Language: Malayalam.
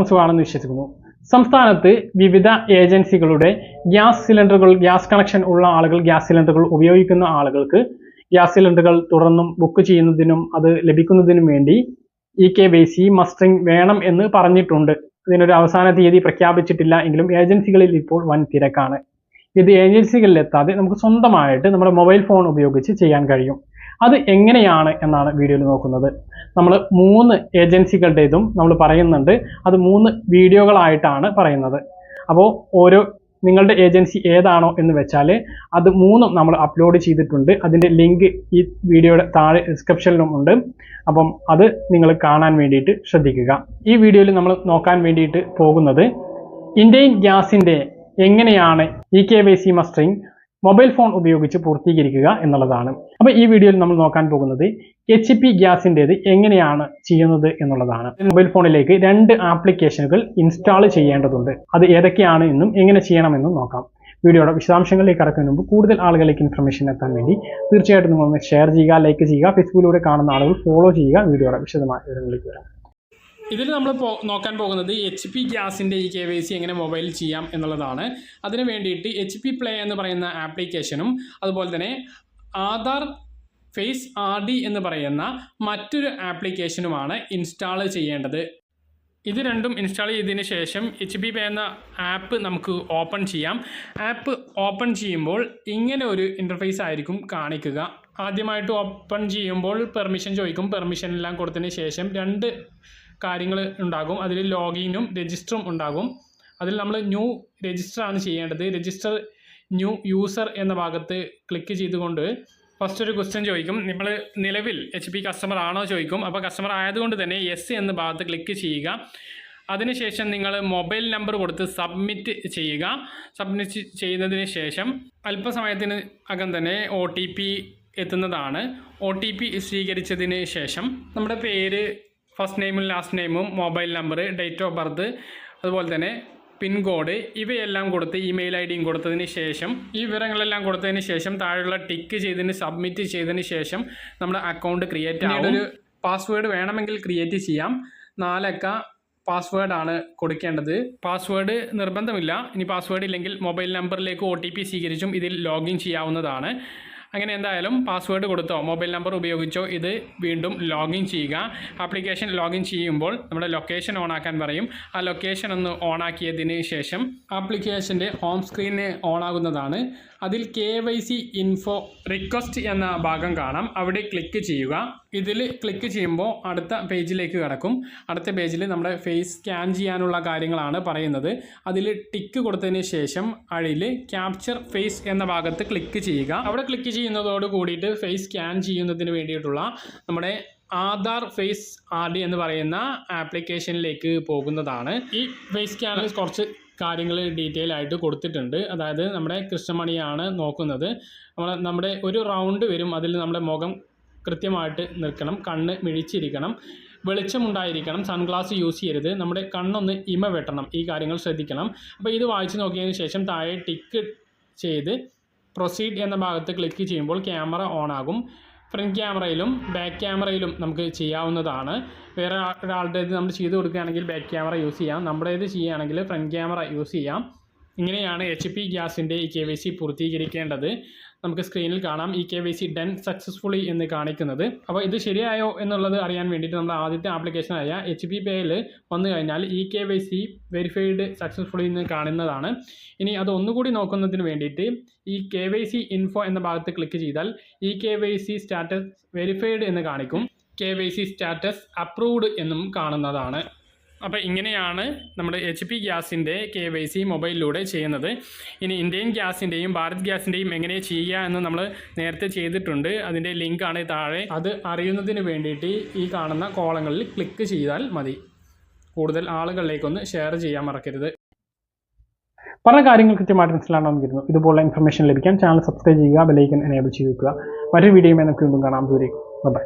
എല്ലാവർക്കും സുഖമാണെന്ന് വിശ്വസിക്കുന്നു. സംസ്ഥാനത്ത് വിവിധ ഏജൻസികളുടെ ഗ്യാസ് സിലിണ്ടറുകൾ ഗ്യാസ് കണക്ഷൻ ഉള്ള ആളുകൾ ഗ്യാസ് സിലിണ്ടറുകൾ ഉപയോഗിക്കുന്ന ആളുകൾക്ക് ഗ്യാസ് സിലിണ്ടറുകൾ തുടർന്നും ബുക്ക് ചെയ്യുന്നതിനും അത് ലഭിക്കുന്നതിനും വേണ്ടി E K Y C mustering വേണം എന്ന് പറഞ്ഞിട്ടുണ്ട്. ഇതിനൊരു അവസാന തീയതി പ്രഖ്യാപിച്ചിട്ടില്ല എങ്കിലും ഏജൻസികളിൽ ഇപ്പോൾ വൻ തിരക്കാണ്. ഇത് ഏജൻസികളിൽ എത്താതെ നമുക്ക് സ്വന്തമായിട്ട് നമ്മുടെ മൊബൈൽ ഫോൺ ഉപയോഗിച്ച് ചെയ്യാൻ കഴിയും. അത് എങ്ങനെയാണ് എന്നാണ് വീഡിയോയിൽ നോക്കുന്നത്. നമ്മൾ മൂന്ന് ഏജൻസികളുടേതും നമ്മൾ പറയുന്നുണ്ട്. അത് മൂന്ന് വീഡിയോകളായിട്ടാണ് പറയുന്നത്. അപ്പോൾ ഓരോ നിങ്ങളുടെ ഏജൻസി ഏതാണോ എന്ന് വെച്ചാൽ അത് മൂന്നും നമ്മൾ അപ്ലോഡ് ചെയ്തിട്ടുണ്ട്. അതിന്റെ ലിങ്ക് ഈ വീഡിയോയുടെ താഴെ ഡിസ്ക്രിപ്ഷനിലും ഉണ്ട്. അപ്പം അത് നിങ്ങൾ കാണാൻ വേണ്ടിയിട്ട് ശ്രദ്ധിക്കുക. ഈ വീഡിയോയിൽ നമ്മൾ നോക്കാൻ വേണ്ടിയിട്ട് പോകുന്നത് ഇന്ത്യൻ ഗ്യാസിന്റെ എങ്ങനെയാണ് E K Y C mustering mobile phone ഉപയോഗിച്ച് പൂർത്തീകരിക്കുക എന്നുള്ളതാണ്. അപ്പോൾ ഈ വീഡിയോയിൽ നമ്മൾ നോക്കാൻ പോകുന്നത് എച്ച് പി ഗ്യാസിന്റെത് എങ്ങനെയാണ് ചെയ്യുന്നത് എന്നുള്ളതാണ്. മൊബൈൽ ഫോണിലേക്ക് രണ്ട് ആപ്ലിക്കേഷനുകൾ ഇൻസ്റ്റാൾ ചെയ്യേണ്ടതുണ്ട്. അത് ഏതൊക്കെയാണ് എന്നും എങ്ങനെ ചെയ്യണമെന്നും നോക്കാം. വീഡിയോയുടെ വിശദാംശങ്ങളിലേക്ക് കടക്കുന്നതിന് മുമ്പ് കൂടുതൽ ആളുകളിലേക്ക് ഇൻഫർമേഷൻ എത്താൻ വേണ്ടി തീർച്ചയായിട്ടും നിങ്ങളൊന്ന് ഷെയർ ചെയ്യുക ലൈക്ക് ചെയ്യുക ഫേസ്ബുക്കിലൂടെ കാണുന്ന ആളുകൾ ഫോളോ ചെയ്യുക വീഡിയോയുടെ വിശദമായ വിവരങ്ങളിലേക്ക് വരാം. ഇതിൽ നമ്മൾ നോക്കാൻ പോകുന്നത് എച്ച് പി ഗ്യാസിന്റെ ഈ കെ വൈ സി എങ്ങനെ മൊബൈലിൽ ചെയ്യാം എന്നുള്ളതാണ്. അതിന് വേണ്ടിയിട്ട് എച്ച് പി പ്ലേ എന്ന് പറയുന്ന ആപ്ലിക്കേഷനും അതുപോലെ തന്നെ ആധാർ ഫേസ് ആർ ഡി എന്ന് പറയുന്ന മറ്റൊരു ആപ്ലിക്കേഷനുമാണ് ഇൻസ്റ്റാൾ ചെയ്യേണ്ടത്. ഇത് രണ്ടും ഇൻസ്റ്റാൾ ചെയ്തതിന് ശേഷം എച്ച് പി പേ എന്ന ആപ്പ് നമുക്ക് ഓപ്പൺ ചെയ്യാം. ആപ്പ് ഓപ്പൺ ചെയ്യുമ്പോൾ ഇങ്ങനെ ഒരു ഇന്റർഫേസ് ആയിരിക്കും കാണിക്കുക. ആദ്യമായിട്ട് ഓപ്പൺ ചെയ്യുമ്പോൾ പെർമിഷൻ ചോദിക്കും. പെർമിഷൻ എല്ലാം കൊടുത്തതിന് ശേഷം രണ്ട് കാര്യങ്ങൾ ഉണ്ടാകും. അതിൽ ലോഗിനും രജിസ്റ്ററും ഉണ്ടാകും. അതിൽ നമ്മൾ ന്യൂ രജിസ്റ്റർ ആണ് ചെയ്യേണ്ടത്. രജിസ്റ്റർ ന്യൂ യൂസർ എന്ന ഭാഗത്ത് ക്ലിക്ക് ചെയ്തുകൊണ്ട് ഫസ്റ്റ് ഒരു ക്വസ്റ്റ്യൻ ചോദിക്കും. നമ്മൾ നിലവിൽ എച്ച് പി കസ്റ്റമർ ആണോ ചോദിക്കും. അപ്പോൾ കസ്റ്റമർ ആയതുകൊണ്ട് തന്നെ യെസ് എന്ന ഭാഗത്ത് ക്ലിക്ക് ചെയ്യുക. അതിനുശേഷം നിങ്ങൾ മൊബൈൽ നമ്പർ കൊടുത്ത് സബ്മിറ്റ് ചെയ്യുക. സബ്മിറ്റ് ചെയ്യുന്നതിന് ശേഷം അല്പസമയത്തിന് അകം തന്നെ ഒ എത്തുന്നതാണ്. ഒ സ്വീകരിച്ചതിന് ശേഷം നമ്മുടെ പേര് ഫസ്റ്റ് നെയിമും ലാസ്റ്റ് നെയിമും mobile number date of birth അതുപോലെ തന്നെ പിൻ കോഡ് ഇവയെല്ലാം കൊടുത്ത് ഇമെയിൽ ഐ ഡിയും കൊടുത്തതിന് ശേഷം ഈ വിവരങ്ങളെല്ലാം കൊടുത്തതിന് ശേഷം താഴെയുള്ള ടിക്ക് ചെയ്തതിന് സബ്മിറ്റ് ചെയ്തതിന് ശേഷം നമ്മുടെ അക്കൗണ്ട് ക്രിയേറ്റ് ആവും. ഒരു പാസ്വേഡ് വേണമെങ്കിൽ ക്രിയേറ്റ് ചെയ്യാം. നാലക്ക പാസ്വേഡാണ് കൊടുക്കേണ്ടത്. പാസ്വേഡ് നിർബന്ധമില്ല. ഇനി പാസ്വേഡ് ഇല്ലെങ്കിൽ മൊബൈൽ നമ്പറിലേക്ക് ഒ ടി പി സ്വീകരിച്ചും ഇതിൽ ലോഗിൻ ചെയ്യാവുന്നതാണ്. അങ്ങനെ എന്തായാലും പാസ്വേഡ് കൊടുത്തോ മൊബൈൽ നമ്പർ ഉപയോഗിച്ചോ ഇത് വീണ്ടും ലോഗിൻ ചെയ്യുക. ആപ്ലിക്കേഷൻ ലോഗിൻ ചെയ്യുമ്പോൾ നമ്മുടെ ലൊക്കേഷൻ ഓൺ ആക്കാൻ പറയും. ആ ലൊക്കേഷൻ ഒന്ന് ഓൺ ആക്കിയതിന് ശേഷം ആപ്ലിക്കേഷന്റെ ഹോം സ്ക്രീന് ഓൺ ആകുന്നതാണ്. അതിൽ K Y C info request എന്ന ഭാഗം കാണാം. അവിടെ ക്ലിക്ക് ചെയ്യുക. ഇതിൽ ക്ലിക്ക് ചെയ്യുമ്പോൾ അടുത്ത പേജിലേക്ക് കിടക്കും. അടുത്ത പേജിൽ നമ്മുടെ ഫേസ് സ്കാൻ ചെയ്യാനുള്ള കാര്യങ്ങളാണ് പറയുന്നത്. അതിൽ ടിക്ക് കൊടുത്തതിന് ശേഷം അതിൽ ക്യാപ്ചർ ഫേസ് എന്ന ഭാഗത്ത് ക്ലിക്ക് ചെയ്യുക. അവിടെ ക്ലിക്ക് ചെയ്യുന്നതോട് കൂടിയിട്ട് ഫേസ് സ്കാൻ ചെയ്യുന്നതിന് വേണ്ടിയിട്ടുള്ള നമ്മുടെ ആധാർ ഫേസ് ആർ ഡി എന്ന് പറയുന്ന ആപ്ലിക്കേഷനിലേക്ക് പോകുന്നതാണ്. ഈ ഫേസ് സ്കാനിൽ കുറച്ച് കാര്യങ്ങൾ ഡീറ്റെയിൽ ആയിട്ട് കൊടുത്തിട്ടുണ്ട്. അതായത് നമ്മുടെ കൃഷ്ണമണിയാണ് നോക്കുന്നത്. നമ്മൾ നമ്മുടെ ഒരു റൗണ്ട് വരും. അതിൽ നമ്മുടെ മുഖം കൃത്യമായിട്ട് നിൽക്കണം. കണ്ണ് മിഴിച്ചിരിക്കണം. വെളിച്ചമുണ്ടായിരിക്കണം സൺഗ്ലാസ് യൂസ് ചെയ്യരുത്. നമ്മുടെ കണ്ണൊന്ന് ഇമ വെട്ടണം. ഈ കാര്യങ്ങൾ ശ്രദ്ധിക്കണം. അപ്പോൾ ഇത് വായിച്ച് നോക്കിയതിന് ശേഷം താഴെ ടിക്ക് ചെയ്ത് പ്രൊസീഡ് എന്ന ഭാഗത്ത് ക്ലിക്ക് ചെയ്യുമ്പോൾ ക്യാമറ ഓൺ ആകും. ഫ്രണ്ട് ക്യാമറയിലും ബാക്ക് ക്യാമറയിലും നമുക്ക് ചെയ്യാവുന്നതാണ്. വേറെ ഒരാളുടേത് നമ്മൾ ചെയ്ത് കൊടുക്കുകയാണെങ്കിൽ ബാക്ക് ക്യാമറ യൂസ് ചെയ്യാം. നമ്മുടേത് ചെയ്യുകയാണെങ്കിൽ ഫ്രണ്ട് ക്യാമറ യൂസ് ചെയ്യാം. ഇങ്ങനെയാണ് എച്ച് പി ഗ്യാസിന്റെ ഈ കെ വൈ സി പൂർത്തീകരിക്കേണ്ടത്. നമുക്ക് സ്ക്രീനിൽ കാണാം. ഈ K Y C done successfully എന്ന് കാണിക്കുന്നത്. അപ്പോൾ ഇത് ശരിയായോ എന്നുള്ളത് അറിയാൻ വേണ്ടിയിട്ട് നമ്മുടെ ആദ്യത്തെ ആപ്ലിക്കേഷനായ എച്ച് പി പേയിൽ വന്നു കഴിഞ്ഞാൽ E K Y C verified successfully എന്ന് കാണുന്നതാണ്. ഇനി അത് ഒന്നുകൂടി നോക്കുന്നതിന് വേണ്ടിയിട്ട് ഈ കെ വൈ സി ഇൻഫോ എന്ന ഭാഗത്ത് ക്ലിക്ക് ചെയ്താൽ E K Y C status verified എന്ന് കാണിക്കും. K Y C status approved എന്നും കാണുന്നതാണ്. അപ്പോൾ ഇങ്ങനെയാണ് നമ്മുടെ എച്ച് പി ഗ്യാസിന്റെ കെ വൈ സി മൊബൈലിലൂടെ ചെയ്യുന്നത്. ഇനി ഇന്ത്യൻ ഗ്യാസിന്റെയും ഭാരത് ഗ്യാസിന്റെയും എങ്ങനെ ചെയ്യുക എന്ന് നമ്മൾ നേരത്തെ ചെയ്തിട്ടുണ്ട്. അതിന്റെ ലിങ്കാണ് താഴെ. അത് അറിയുന്നതിന് വേണ്ടിയിട്ട് ഈ കാണുന്ന കോളങ്ങളിൽ ക്ലിക്ക് ചെയ്താൽ മതി. കൂടുതൽ ആളുകളിലേക്കൊന്ന് ഷെയർ ചെയ്യാൻ മറക്കരുത്. പറഞ്ഞ കാര്യങ്ങൾ കൃത്യമായിട്ട് മനസ്സിലാണെന്ന് കരുതുന്നു. ഇതുപോലുള്ള ഇൻഫർമേഷൻ ലഭിക്കാൻ ചാനൽ സബ്സ്ക്രൈബ് ചെയ്യുക ബെലൈക്കൻ എനേബിൾ ചെയ്ത് വെക്കുക. മറ്റൊരു വീഡിയോയുമായി നമുക്ക് വീണ്ടും കാണാം. ദൂരേക്കും ബൈ